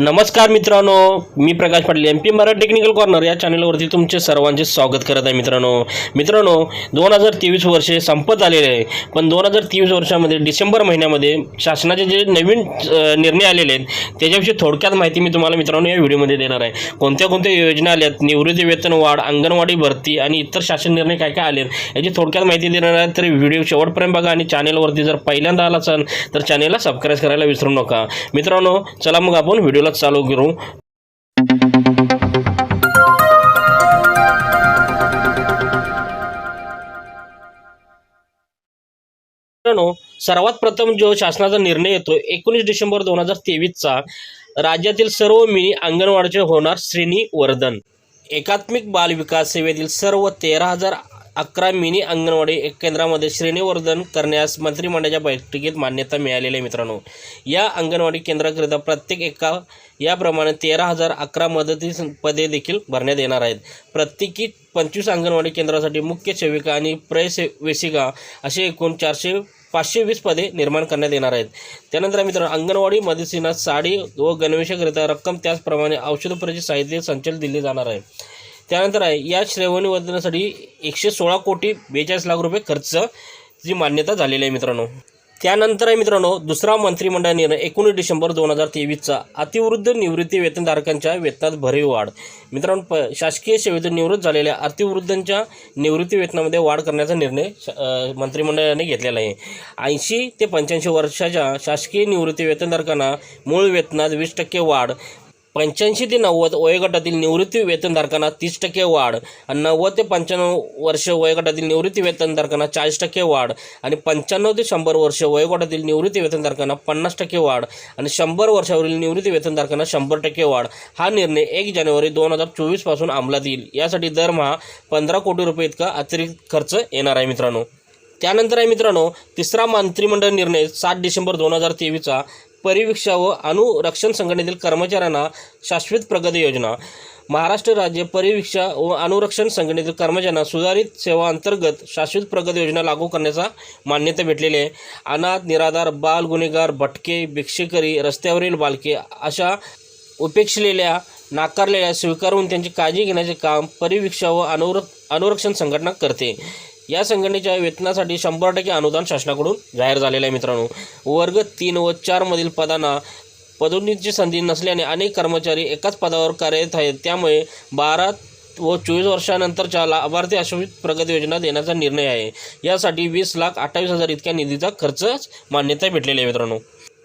नमस्कार मित्रांनो मी Prakash Patil M P Marathi technical corner या चॅनलवरती तुमचे सर्वांचे स्वागत करत आहे मित्रांनो. मित्रांनो दोन हजार तेवीस वर्षे संपत आलेले आहे पण दोन हजार तेवीस वर्षामध्ये डिसेंबर महिन्यामध्ये शासनाचे जे नवीन निर्णय आलेले आहेत त्याच्याविषयी थोडक्यात माहिती मी तुम्हाला मित्रांनो या व्हिडिओमध्ये देणार आहे. कोणत्या कोणत्या योजना आल्यात निवृत्ती वेतन वाढ अंगणवाडी भरती आणि इतर शासन निर्णय काय काय आलेत याची थोडक्यात माहिती देणार आहे. तर व्हिडिओ शेवटपर्यंत बघा आणि चॅनलवरती जर पहिल्यांदा आला असाल तर चॅनलला सबस्क्राईब करायला विसरू नका. मित्रांनो चला मग आपण व्हिडिओला चालू करू. सर्वात प्रथम जो शासनाचा निर्णय येतो एकोणीस डिसेंबर दोन हजार तेवीसचा राज्यातील सर्व मिनी अंगणवाडीचे होणार श्रेणी वर्धन. एकात्मिक बाल विकास सेवेतील सर्व तेरा हजार अकरा मिनी अंगणवाडी केंद्रामध्ये श्रेणीवर्धन करण्यास मंत्रिमंडळाच्या बैठकीत मान्यता मिळालेली आहे मित्रांनो. या अंगणवाडी केंद्राकरिता प्रत्येक एका याप्रमाणे तेरा हजार अकरा मदतीस पदे देखील भरण्यात येणार आहेत. प्रत्येकी पंचवीस अंगणवाडी केंद्रासाठी मुख्य सेविका आणि प्रवेशिका असे एकूण चारशे पाचशे वीस पदे निर्माण करण्यात येणार आहेत. त्यानंतर मित्रांनो अंगणवाडी मदतीनं साडी व गणवेशाकरिता रक्कम त्याचप्रमाणे औषधोपचाराचे साहित्य संचल दिले जाणार आहे. त्यानंतर आहे या श्रेवणीवर्धनासाठी एकशे सोळा कोटी बेचाळीस लाख रुपये खर्चची मान्यता झालेली आहे मित्रांनो. त्यानंतर आहे मित्रांनो दुसरा मंत्रिमंडळ निर्णय एकोणीस डिसेंबर दोन हजार तेवीसचा अतिवृद्ध निवृत्ती वेतनधारकांच्या वेतनात भरीव वाढ. मित्रांनो प शासकीय सेवेतून निवृत्त झालेल्या अतिवृद्धांच्या निवृत्ती वेतनामध्ये वाढ करण्याचा निर्णय मंत्रिमंडळाने घेतलेला आहे. ऐंशी ते पंच्याऐंशी वर्षाच्या शासकीय निवृत्ती वेतनधारकांना मूळ वेतनात वीस टक्के वाढ पंच्याऐंशी ते नव्वद वयोगटातील निवृत्ती वेतनधारकांना तीस टक्के वाढ आणि नव्वद ते पंच्याण्णव वर्ष वयोगटातील निवृत्ती वेतनधारकांना चाळीस टक्के वाढ आणि पंच्याण्णव ते शंभर वर्ष वयोगटातील निवृत्ती वेतनधारकांना पन्नास टक्के वाढ आणि शंभर वर्षावरील निवृत्ती वेतनधारकांना शंभर टक्के वाढ. हा निर्णय एक जानेवारी दोन हजार चोवीसपासून अंमलात येईल. यासाठी दरमहा पंधरा कोटी रुपये इतका अतिरिक्त खर्च येणार आहे मित्रांनो. त्यानंतर आहे मित्रांनो तिसरा मंत्रिमंडळ निर्णय सात डिसेंबर दोन हजार तेवीसचा. परिवीक्षा व अनुरक्षण संघटनेतील कर्मचाऱ्यांना शाश्वत प्रगती योजना. महाराष्ट्र राज्य परिवीक्षा व अनुरक्षण संघटनेतील कर्मचाऱ्यांना सुधारित सेवा अंतर्गत शाश्वत प्रगती योजना लागू करण्याचा मान्यता भेटलेली आहे. अनाथ निराधार बाल गुन्हेगार भटके भिक्षेकरी रस्त्यावरील बालके अशा उपेक्षलेल्या नाकारलेल्या स्वीकारून त्यांची काळजी घेण्याचे काम परिवीक्षा व अनुर अनुरक्षण संघटना करते. या संघटनेच्या वेतनासाठी शंभर टक्के अनुदान शासनाकडून जाहीर झालेलं आहे मित्रांनो. वर्ग तीन व चारमधील पदांना पदोन्नतीची संधी नसल्याने अनेक कर्मचारी एकाच पदावर कार्यरत आहेत. त्यामुळे बारा व चोवीस वर्षानंतरच्या लाभार्थी आश्वासित प्रगती योजना देण्याचा निर्णय आहे. यासाठी वीस लाख अठ्ठावीस हजार इतक्या निधीचा खर्च मान्यता भेटलेली आहे मित्रांनो.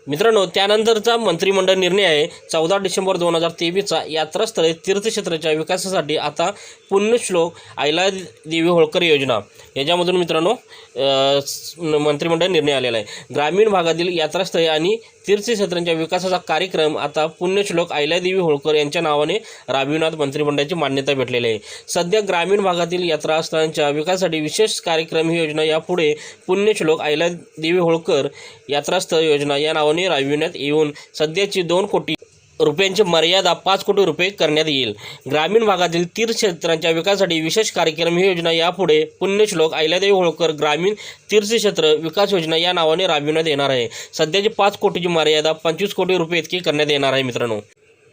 मित्रांनो त्यानंतरचा मंत्रिमंडळ निर्णय आहे. चौदा डिसेंबर दोन हजार तेवीसचा यात्रास्थळे तीर्थक्षेत्राच्या विकासासाठी आता पुण्यश्लोक आयला देवी होळकर योजना. याच्यामधून मित्रांनो मंत्रिमंडळ निर्णय आलेला आहे. ग्रामीण भागातील यात्रास्थळे आणि तीर्थक्षेत्रांच्या विकासाचा कार्यक्रम आता पुण्यश्लोक आयलादेवी होळकर यांच्या नावाने राबविण्यात मंत्रिमंडळाची मान्यता भेटलेली आहे. सध्या ग्रामीण भागातील यात्रास्थळांच्या विकासासाठी विशेष कार्यक्रम ही योजना यापुढे पुण्यश्लोक आयलादेवी होळकर यात्रास्थळ योजना या नावाने राबविण्यात येऊन सध्याची दोन कोटी रुपयांची मर्यादा पाच कोटी रुपये करण्यात येईल. ग्रामीण भागातील तीर्थक्षेत्रांच्या विकासासाठी विशेष कार्यक्रम ही योजना यापुढे पुण्यश्लोक अहिल्यादेवी होळकर ग्रामीण तीर्थक्षेत्र विकास योजना या नावाने राबविण्यात येणार आहे. सध्याची पाच कोटीची मर्यादा पंचवीस कोटी रुपये इतकी करण्यात येणार आहे मित्रांनो.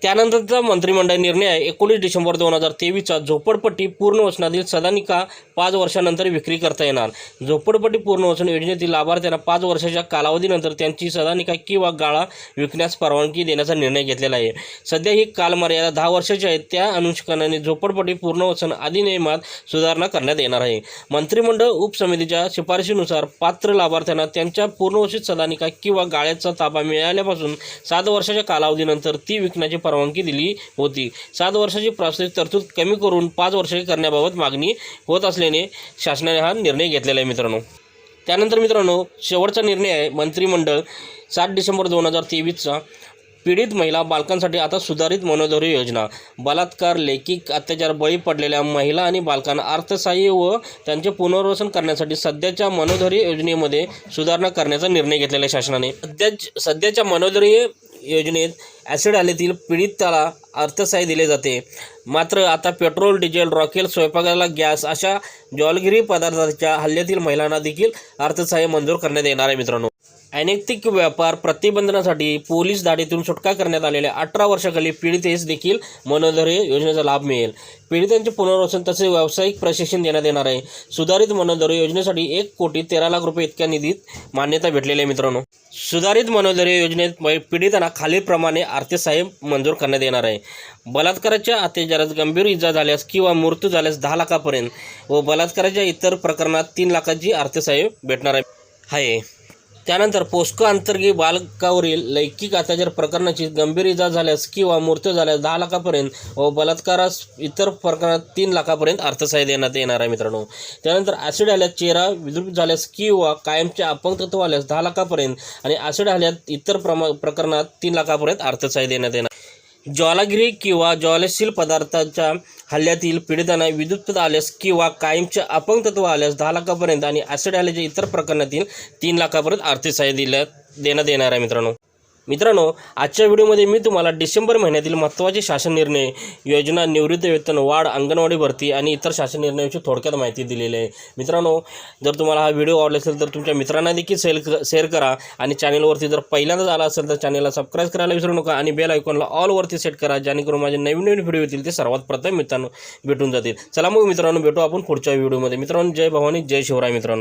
त्यानंतरचा मंत्रिमंडळ निर्णय आहे. एकोणीस डिसेंबर दोन हजार तेवीसचा झोपडपट्टी पूर्णवसनातील सदानिका पाच वर्षानंतर विक्री करता येणार. झोपडपट्टी पूर्णवसन योजनेतील लाभार्थ्यांना पाच वर्षाच्या कालावधीनंतर त्यांची सदानिका किंवा गाळा विकण्यास परवानगी देण्याचा निर्णय घेतलेला आहे. सध्या ही कालमर्यादा दहा वर्षाची आहे. त्या अनुषंगाने झोपडपट्टी पूर्णवसन अधिनियमात सुधारणा करण्यात येणार आहे. मंत्रिमंडळ उपसमितीच्या शिफारशीनुसार पात्र लाभार्थ्यांना त्यांच्या पूर्णवसित सदानिका किंवा गाळ्याचा ताबा मिळाल्यापासून सात वर्षाच्या कालावधीनंतर ती विकण्याची परवानगी दिली होती. सात वर्षाची प्रास्ताविक तरतूद कमी करून पाच वर्षे करण्याबाबत मागणी होत असल्याने शासनाने हा निर्णय घेतलेला आहे मित्रांनो. त्यानंतर मित्रांनो शेवटचा निर्णय आहे मंत्रिमंडळ सात डिसेंबर दोन हजार तेवीसचा पीडित महिला बालकांसाठी आता सुधारित मनोधैर्य योजना. बलात्कार लैंगिक अत्याचार बळी पडलेल्या महिला आणि बालकांना अर्थसहाय्य व त्यांचे पुनर्वसन करण्यासाठी सध्याच्या मनोधैर्य योजनेमध्ये सुधारणा करण्याचा निर्णय घेतलेला आहे शासनाने. सध्या सध्याच्या मनोधैर्य योजनेत ॲसिड आलेतील पीडिताला अर्थसहाय्य दिले जाते. मात्र आता पेट्रोल डिझेल रॉकेल स्वयंपाकाला गॅस अशा ज्वालगिरी पदार्थाच्या हल्ल्यातील महिलांना देखील अर्थसहाय्य मंजूर करण्यात येणार आहे मित्रांनो. अनैतिक व्यापार प्रतिबंधनासाठी पोलीस दाढीतून सुटका करण्यात आलेल्या अठरा वर्षाखाली पीडितेस देखील मनोधैर्य योजनेचा लाभ मिळेल. पीडितांचे पुनर्वसन तसेच व्यावसायिक प्रशिक्षण देण्यात येणार आहे. सुधारित मनोधैर्य योजनेसाठी एक कोटी तेरा लाख रुपये इतक्या निधीत मान्यता भेटलेली आहे मित्रांनो. सुधारित मनोधैर्य योजनेत पीडितांना खालीलप्रमाणे आर्थिक सहाय्य मंजूर करण्यात येणार आहे. बलात्काराच्या अत्याचारात गंभीर इजा झाल्यास किंवा मृत्यू झाल्यास दहा लाखापर्यंत व बलात्काराच्या इतर प्रकरणात तीन लाखाची आर्थिक सहाय्य भेटणार आहे. आहे त्यानंतर पोस्को अंतर्गत बालकावरील लैंगिक अत्याचार प्रकरणाची गंभीर इजा झाल्यास किंवा मृत्यू झाल्यास दहा लाखापर्यंत व बलात्कारास इतर प्रकरणात तीन लाखापर्यंत अर्थसहाय्य देण्यात येणार आहे मित्रांनो. त्यानंतर ॲसिड आल्यास चेहरा विद्रुप झाल्यास किंवा कायमचे अपंगत्व आल्यास दहा लाखापर्यंत आणि ॲसिड आल्यात इतर प्रमा प्रकरणात तीन लाखापर्यंत अर्थसहाय्य देण्यात येणार ज्वालागिरी किंवा ज्वालशील पदार्थाच्या हल्ल्यातील पीडितांना विद्युत आल्यास किंवा कायमचे अपंगत्व आल्यास दहा लाखापर्यंत आणि ॲसिड आल्याच्या इतर प्रकरणातील तीन लाखापर्यंत आर्थिक सहाय्य दिल्या देण्यात येणार आहे मित्रांनो. मित्रांनो आजच्या व्हिडिओमध्ये मी तुम्हाला डिसेंबर महिन्यातील महत्त्वाचे शासन निर्णय योजना निवृत्त वेतन वाढ अंगणवाडी भरती आणि इतर शासन निर्णयाची थोडक्यात माहिती दिलेली आहे. मित्रांनो जर तुम्हाला हा व्हिडिओ आवडला असेल तर तुमच्या मित्रांना देखील सेल शेअर करा आणि चॅनलवरती जर पहिल्यांदाच आला असेल तर चॅनलला सबस्क्राईब करायला विसरू नका आणि बेल आयकॉनला ऑलवरती सेट करा जेणेकरून माझे नवीन नवीन व्हिडिओ येतील ते सर्वात प्रथम मित्रांनो भेटून जातील. चला मग मित्रांनो भेटू आपण पुढच्या व्हिडिओमध्ये. मित्रांनो जय भवानी जय शिवराय मित्रांनो.